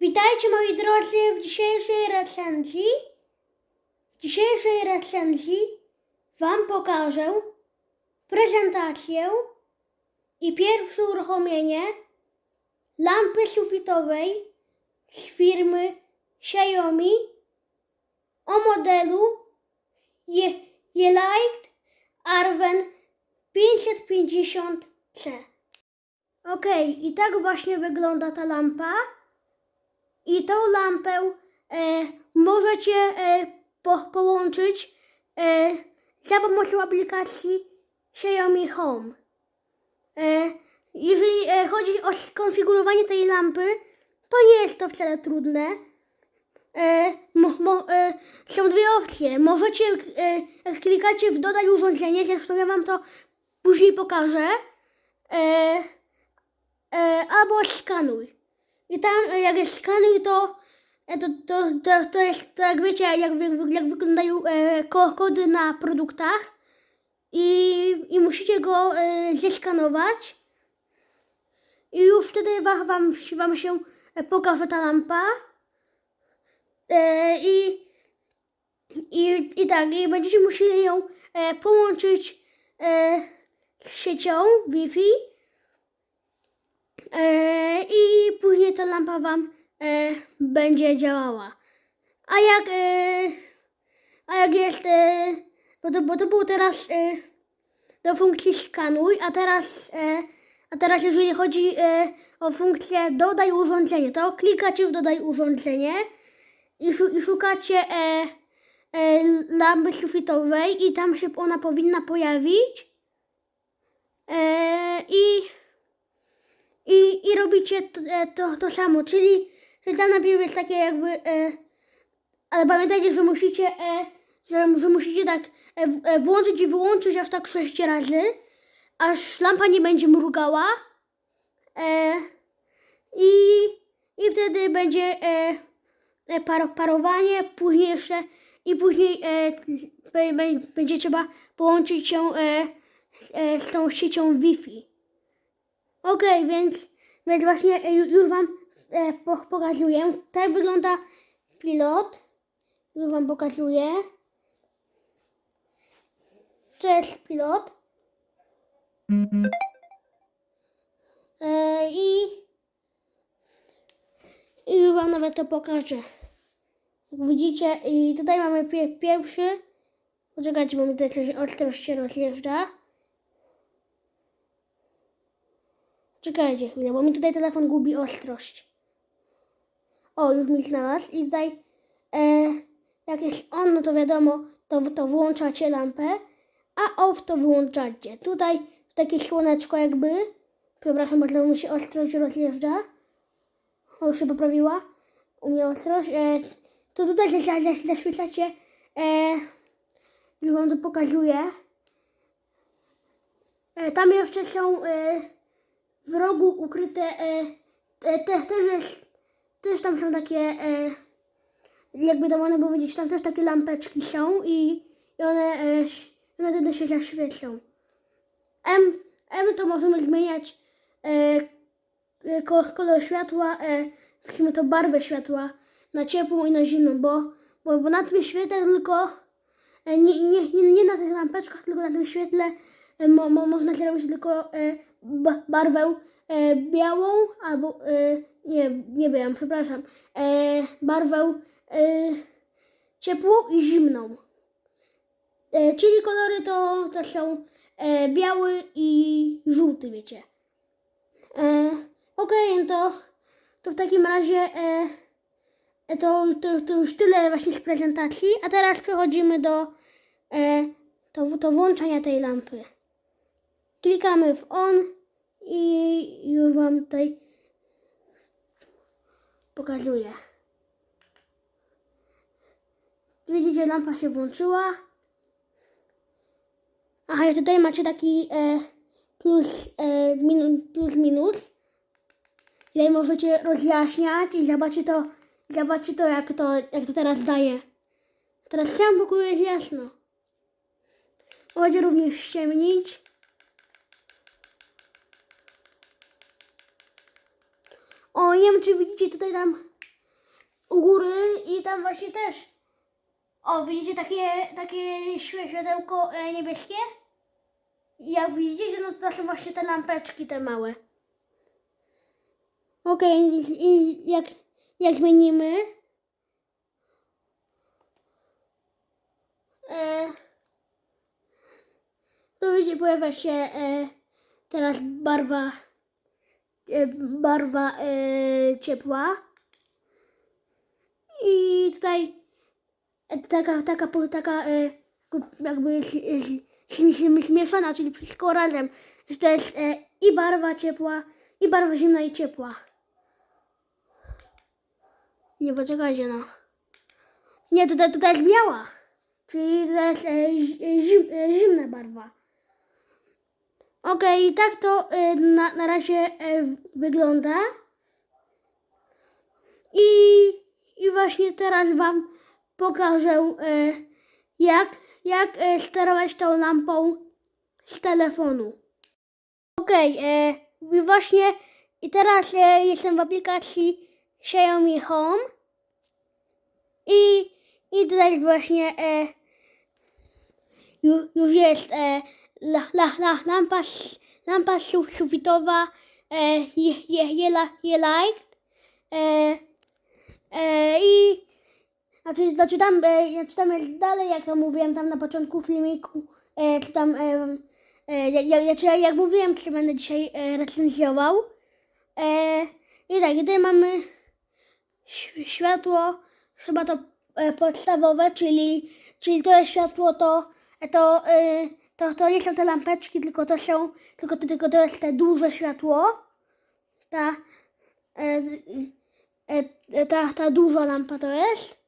Witajcie moi drodzy w dzisiejszej recenzji. W dzisiejszej recenzji Wam pokażę prezentację i pierwsze uruchomienie lampy sufitowej z firmy Xiaomi o modelu Je- Yelight Arwen 550C. Ok, i tak właśnie wygląda ta lampa. I tą lampę e, możecie e, po, połączyć e, za pomocą aplikacji Xiaomi Home. E, jeżeli e, chodzi o skonfigurowanie tej lampy, to nie jest to wcale trudne. E, mo, mo, e, są dwie opcje. Możecie, e, jak klikacie w dodaj urządzenie, zresztą ja Wam to później pokażę, e, e, albo skanuj. I tam e, jak jest skanuj, to, e, to, to, to, to jest, to jak wiecie, jak, jak wyglądają e, ko, kody na produktach i, i musicie go e, zeskanować i już wtedy wam, wam, się pokaże ta lampa i, i, i tak, i będziecie musieli ją e, połączyć e, z siecią Wi-Fi e, i później ta lampa Wam e, będzie działała. A jak, e, a jak jest, e, bo, to, bo to był teraz e, do funkcji skanuj, a teraz, e, a teraz jeżeli chodzi e, o funkcję dodaj urządzenie, to klikacie w dodaj urządzenie i, szu, i szukacie e, e, lampy sufitowej i tam się ona powinna pojawić. E, I i, i robicie to, e, to, to samo, czyli, czyli tam najpierw jest takie jakby, e, ale pamiętajcie, że musicie, e, że, że musicie tak e, e, włączyć i wyłączyć aż tak sześć razy, aż lampa nie będzie mrugała e, i, i wtedy będzie e, par, parowanie, później jeszcze i później e, będzie trzeba połączyć się e, e, z tą siecią Wi-Fi. Okej, więc, więc właśnie e, ju- już Wam e, po, pokazuję. Tak wygląda pilot. Już Wam pokazuję. To jest pilot. E, I, I Wam nawet to pokażę. Jak widzicie, i tutaj mamy pie, pierwszy. Poczekajcie, bo mi tutaj ostrość się rozjeżdża. Czekajcie chwilę, bo mi tutaj telefon gubi ostrość. O, już mi znalazł. I tutaj, e, jak jest on, no to wiadomo, to, to włączacie lampę, a off to wyłączacie. Tutaj takie słoneczko jakby. Przepraszam, bardzo mi się ostrość rozjeżdża. O, już się poprawiła. U mnie ostrość. E, to tutaj zaświetlacie. E, już wam to pokazuję. E, tam jeszcze są... E, w rogu ukryte e, te, te, też jest, też tam są takie e, jakby to można powiedzieć, tam też takie lampeczki są i, i one, e, one wtedy się zaświecą. M, M to możemy zmieniać e, kolor światła, e, sumie to barwę światła na ciepłą i na zimną, bo, bo, bo na tym świetle tylko e, nie, nie, nie, nie na tych lampeczkach, tylko na tym świetle e, mo, mo, można zrobić tylko e, ba, barwę e, białą albo e, nie, nie białą, przepraszam, e, barwę e, ciepłą i zimną. E, czyli kolory to, to są e, biały i żółty, wiecie. E, Okej, no to, to w takim razie e, e, to, to, to już tyle właśnie z prezentacji, a teraz przechodzimy do e, to włączenia tej lampy. Klikamy w on i już Wam tutaj pokazuję. Widzicie, lampa się włączyła. Aha, tutaj macie taki e, plus, e, minu, plus minus. Tutaj możecie rozjaśniać i zobaczcie to, zobaczcie to, jak to, jak to teraz daje. Teraz w całym pokoju jest jasno. Możecie również ściemnić. O, nie wiem czy widzicie tutaj tam u góry i tam właśnie też. O, widzicie takie, takie światełko e, niebieskie? Jak widzicie, no to są właśnie te lampeczki te małe. Okej, i, jak, jak zmienimy, e, to widzicie, pojawia się e, teraz barwa, e, barwa e, ciepła. I tutaj e, taka, taka, taka e, jakby zmieszana, czyli wszystko razem. Że to jest e, i barwa ciepła, i barwa zimna i ciepła. Nie poczekajcie no. Nie, tutaj, tutaj jest biała. Czyli to jest e, zi- zim, e, zimna barwa. Okej, i tak to e, na, na razie e, wygląda. I, I właśnie teraz Wam pokażę, e, jak, jak e, sterować tą lampą z telefonu. Okej, e, i właśnie i teraz e, jestem w aplikacji Xiaomi Home i, i tutaj właśnie e, ju, już jest e, la, la, la, lampa, lampa su, sufitowa e, je, je, je, je light e, e, i znaczy, znaczy tam, e, znaczy tam jest dalej, jak to mówiłem tam na początku filmiku, e, czy tam, e, e, jak, jak, jak mówiłem, czy będę dzisiaj e, recenzjował. E, I tak, tutaj mamy światło, chyba to e, podstawowe, czyli, czyli to jest światło, to, to, e, to, to nie są te lampeczki, tylko to są, tylko, tylko to jest te duże światło. Ta, e, e, ta, ta duża lampa to jest.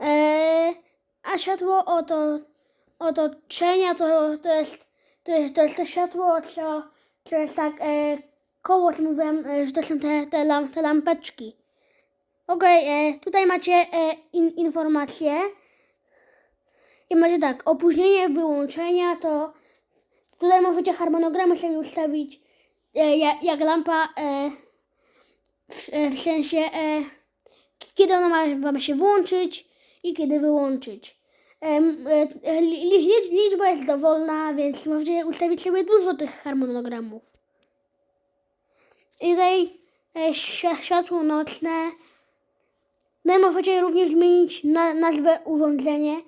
E, a światło oto, otoczenia to, to, jest, to, jest, to jest to światło, co, co jest tak e, koło, co mówiłem, e, że to są te, te, lam, te lampeczki. Okej, e, tutaj macie e, in, informacje. I macie tak, opóźnienie wyłączenia to tutaj możecie harmonogramy sobie ustawić, e, jak, jak lampa e, w, e, w sensie e, kiedy ona ma wam się włączyć i kiedy wyłączyć. E, li- li- Liczba jest dowolna, więc możecie ustawić sobie dużo tych harmonogramów. I tutaj e, świ- światło nocne. Tutaj możecie również zmienić na, nazwę urządzenie.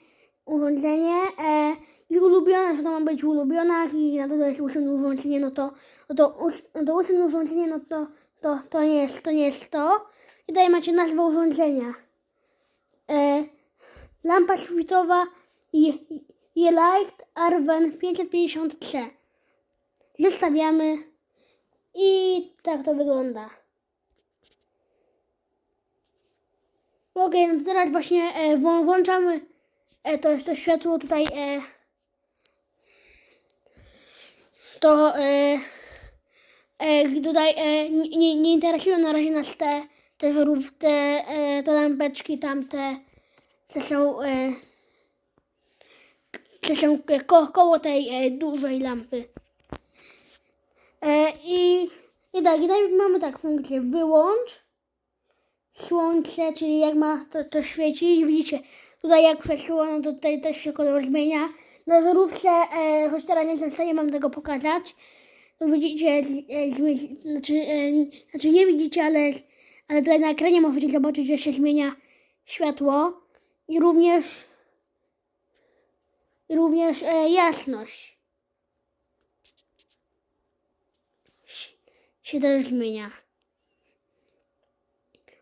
Urządzenie e, i ulubione, że to ma być ulubiona i na to jest usuń urządzenie, no to, no to, no to urządzenie, no to, to, to, nie jest, to nie jest to. I tutaj macie nazwę urządzenia. E, lampa świtowa Light Arwen 550C. Zestawiamy i tak to wygląda. Ok, no teraz właśnie e, włą- włączamy e, to, to światło tutaj. E, to e, e, tutaj e, nie, nie- nie interesują na razie nas te, te, żarów, te, e, te lampeczki tamte, te są, e, te są e, ko, koło tej e, dużej lampy. E, i, I tak, i tutaj mamy tak funkcję wyłącz słońce, czyli jak ma to, to świecić, widzicie, tutaj jak przeszło, no to tutaj też się kolor zmienia. Na żarówce, e, choć teraz nie jestem w stanie wam tego pokazać, to widzicie, e, zmi- znaczy, e, znaczy nie widzicie, ale, ale tutaj na ekranie możecie zobaczyć, że się zmienia światło. I również, i również e, jasność się też zmienia.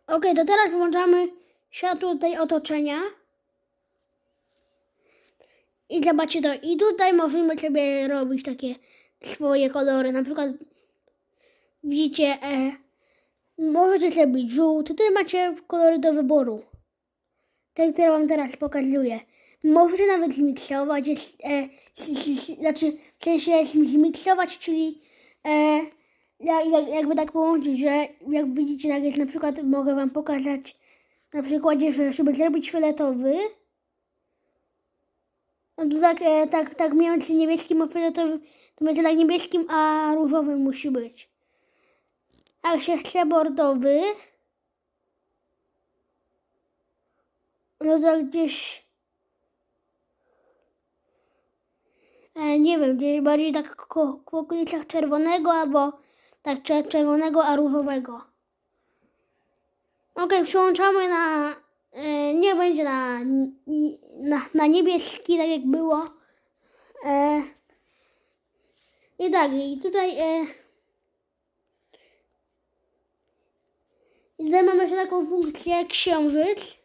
Ok, to teraz włączamy światło tutaj otoczenia. I zobaczcie to. I tutaj możemy sobie robić takie swoje kolory. Na przykład widzicie, e, możecie zrobić żółty. Tutaj macie kolory do wyboru. Te, które wam teraz pokazuję. Możecie nawet zmiksować, e, znaczy w sensie zmiksować, czyli e, jak, jak, jakby tak połączyć, że jak widzicie, tak jest na przykład, mogę wam pokazać na przykładzie, że żeby zrobić fioletowy, No to tak, e, tak, tak między niebieskim a fioletowym, to będzie tak niebieskim, a różowym musi być. Jak się chce bordowy, no to gdzieś, e, nie wiem, gdzieś bardziej tak w okolicach czerwonego albo tak cze- czerwonego, a różowego. Okej, przełączamy na, e, nie będzie na, na, na niebieski, tak jak było. E, I tak, i tutaj, e, i tutaj mamy jeszcze taką funkcję księżyc,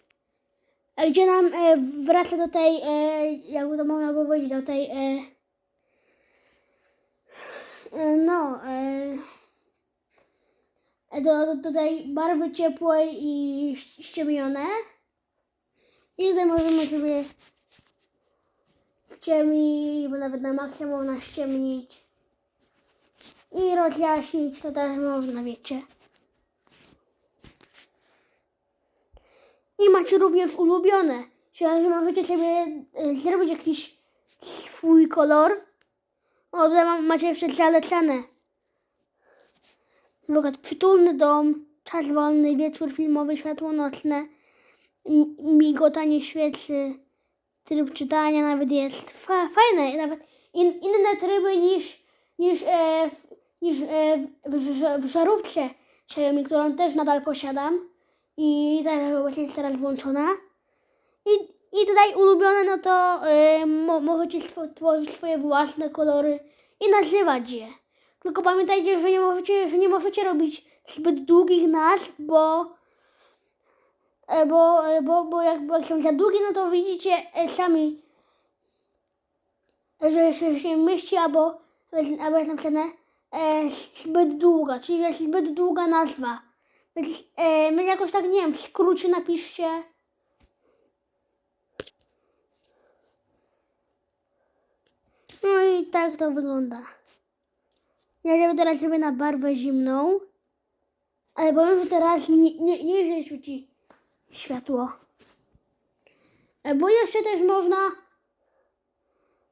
gdzie nam e, wraca do tej, e, jakby to można powiedzieć, do tej, e, e, no, e, do, do, tej barwy ciepłej i ściemnione. I tutaj możemy sobie ściemnić, bo nawet na maksie można ściemnić. I rozjaśnić to też można, wiecie. I macie również ulubione, czyli że możecie sobie e, zrobić jakiś swój kolor. O, tutaj ma- macie jeszcze zalecane. Przykład przytulny dom, czas wolny, wieczór filmowy, światło nocne, migotanie świecy, tryb czytania nawet jest fa- fajne, nawet in, inne tryby niż, niż, e, niż e, w, w żarówce Xiaomi, którą też nadal posiadam i teraz właśnie jest teraz włączona. I, i tutaj ulubione, no to e, mo, możecie stwo- tworzyć swoje własne kolory i nazywać je. Tylko pamiętajcie, że nie możecie, że nie możecie robić zbyt długich nazw, bo, e, bo, e, bo, bo jak, bo jak są za długie, no to widzicie e, sami, że się, się mieści albo, albo jest napisane e, zbyt długa, czyli jest zbyt długa nazwa. Więc, e, więc jakoś tak, nie wiem, w skrócie napiszcie. No i tak to wygląda. Ja żeby teraz robię na barwę zimną. Ale powiem, że teraz nie, nie, nie świeci światło. E, Bo jeszcze też można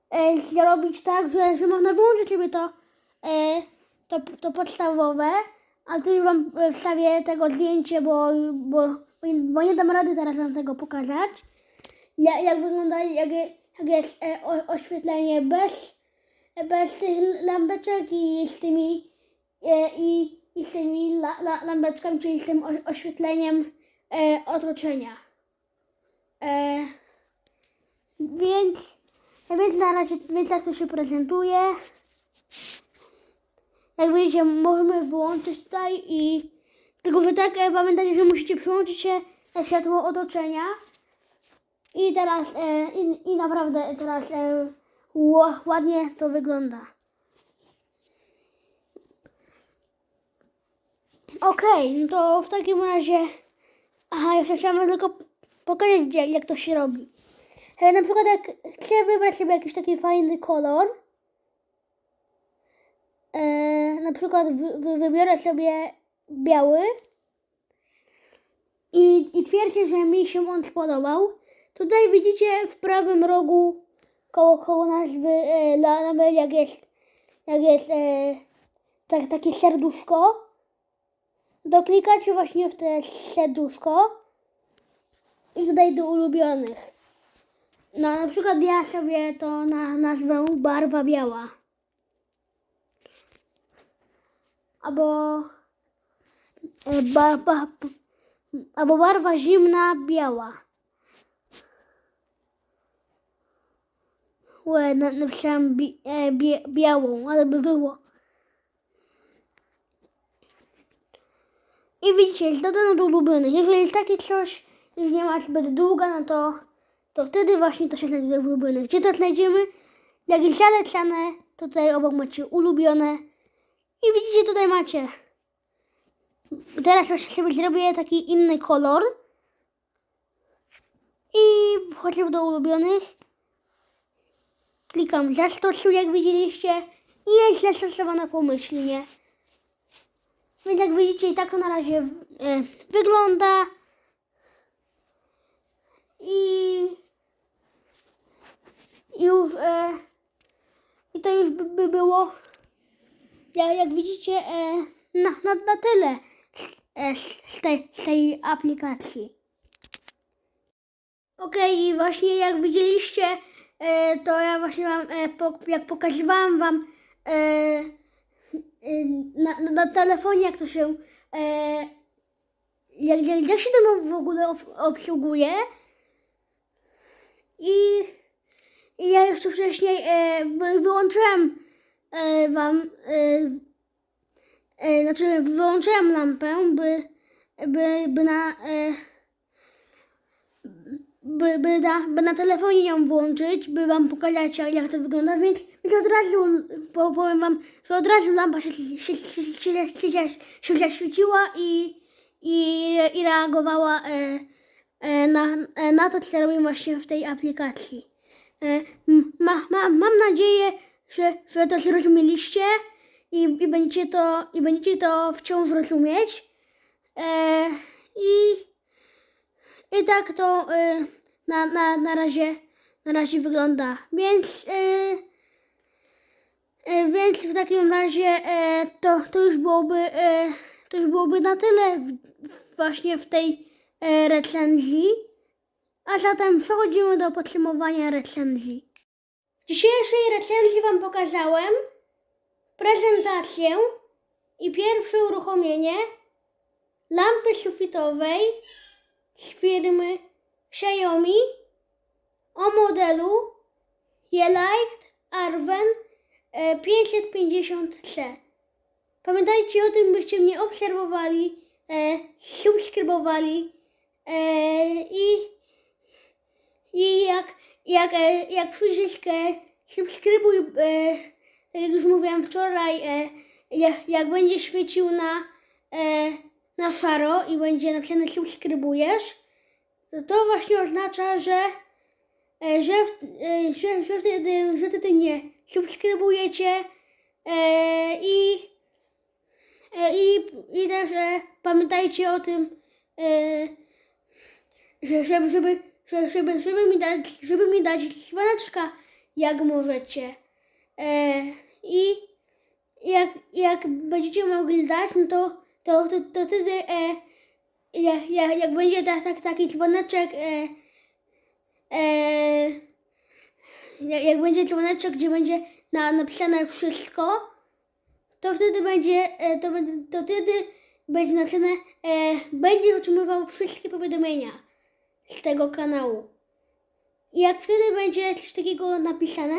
e, zrobić tak, że, że można wyłączyć sobie to, e, to, to podstawowe, a tu już wam wstawię tego zdjęcie, bo, bo, bo nie dam rady teraz wam tego pokazać. Jak, jak wygląda, jak, jak jest e, o, oświetlenie bez bez tych lampeczek i z tymi e, i, i z tymi la, la, lampeczkami, czyli z tym oświetleniem e, otoczenia. E, więc, więc na razie, więc tak to się prezentuje. Jak widzicie, możemy wyłączyć tutaj i tylko, że tak e, pamiętajcie, że musicie przyłączyć się na światło otoczenia. I teraz, e, i, i naprawdę teraz e, ła- ładnie to wygląda. Okej, no to w takim razie. Aha, jeszcze chciałam tylko pokazać, gdzie- jak to się robi. E, na przykład, jak chcę wybrać sobie jakiś taki fajny kolor, e, na przykład wy, wybiorę sobie biały i, i twierdzę, że mi się on spodobał. Tutaj widzicie w prawym rogu koło, koło nazwy e, la, label, jak jest, jak jest e, tak, takie serduszko, to klikacie właśnie w te serduszko i tutaj do ulubionych. No na przykład ja sobie to na, nazwę barwa biała. Albo e, ba, ba, albo barwa zimna biała. Na, napisałam bi, e, bie, białą, ale by było. I widzicie, jest dodane do ulubionych. Jeżeli jest takie coś, już nie ma zbyt długa, no to, to wtedy właśnie to się znajduje w ulubionych. Gdzie to znajdziemy? Jak jest zalecane, to tutaj obok macie ulubione. I widzicie, tutaj macie. Teraz właśnie sobie zrobię taki inny kolor. I wchodzę do ulubionych. Klikam zastosuj, jak widzieliście. Jest zastosowana pomyślnie. Więc jak widzicie, i tak to na razie e, wygląda. I, i już e, i to już by, by było jak, jak widzicie e, na, na, na tyle e, z, z, tej, z tej aplikacji. Okej, i właśnie jak widzieliście, to ja właśnie wam, e, jak pokazywałam wam e, e, na, na, telefonie, jak to się, e, jak, jak, jak się to w ogóle ob, obsługuje. I, I ja jeszcze wcześniej e, wy- wyłączyłem e, wam, e, e, znaczy wyłączyłem lampę, by, by, by na, e, by, by, na, by na telefonie ją włączyć, by wam pokazać jak, to wygląda, więc, więc od razu po, powiem wam, że od razu lampa się, się, się, się, się, się zaświeciła i, i, i reagowała e, e, na, e, na to, co robię właśnie w tej aplikacji. E, ma, ma, mam nadzieję, że, że to zrozumieliście i, i, będziecie to, i będziecie to wciąż rozumieć. E, I i tak to y, na, na, na, razie, na razie wygląda. Więc, y, y, więc w takim razie y, to, to, już byłoby, to już byłoby na tyle w, właśnie w tej recenzji. A zatem przechodzimy do podsumowania recenzji. W dzisiejszej recenzji Wam pokazałem prezentację i pierwsze uruchomienie lampy sufitowej z firmy Xiaomi o modelu Yelight Arven e, 550C. Pamiętajcie o tym, byście mnie obserwowali, e, subskrybowali e, i, i jak, jak, e, jak przycisk e, subskrybuj, e, tak jak już mówiłam wczoraj, e, jak, jak będzie świecił na, e, na szaro i będzie napisane subskrybujesz, to właśnie oznacza, że, e, że, e, że, że, wtedy, że wtedy subskrybujecie e, i, i, i też pamiętajcie o tym, że, żeby, żeby, że- żeby, żeby, mi dać, żeby mi dać dzwoneczka, jak możecie. I jak, jak będziecie mogli dać, no to, to, to, to wtedy e, jak, jak, jak będzie tak, tak, taki dzwoneczek, e, e, jak, jak będzie dzwoneczek, gdzie będzie na, napisane wszystko, to wtedy będzie, e, to, to wtedy będzie napisane, e, będzie otrzymywał wszystkie powiadomienia z tego kanału. I jak wtedy będzie coś takiego napisane,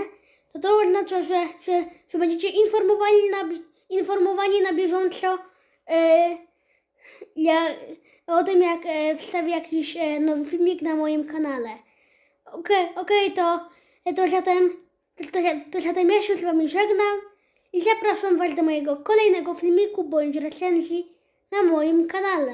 to to oznacza, że, że, że będziecie informowani na, informowani na bieżąco e, o tym, jak e, wstawię jakiś e, nowy filmik na moim kanale. Okej, okej, to, to zatem, to, to, to zatem ja się z Wami żegnam i zapraszam Was do mojego kolejnego filmiku bądź recenzji na moim kanale.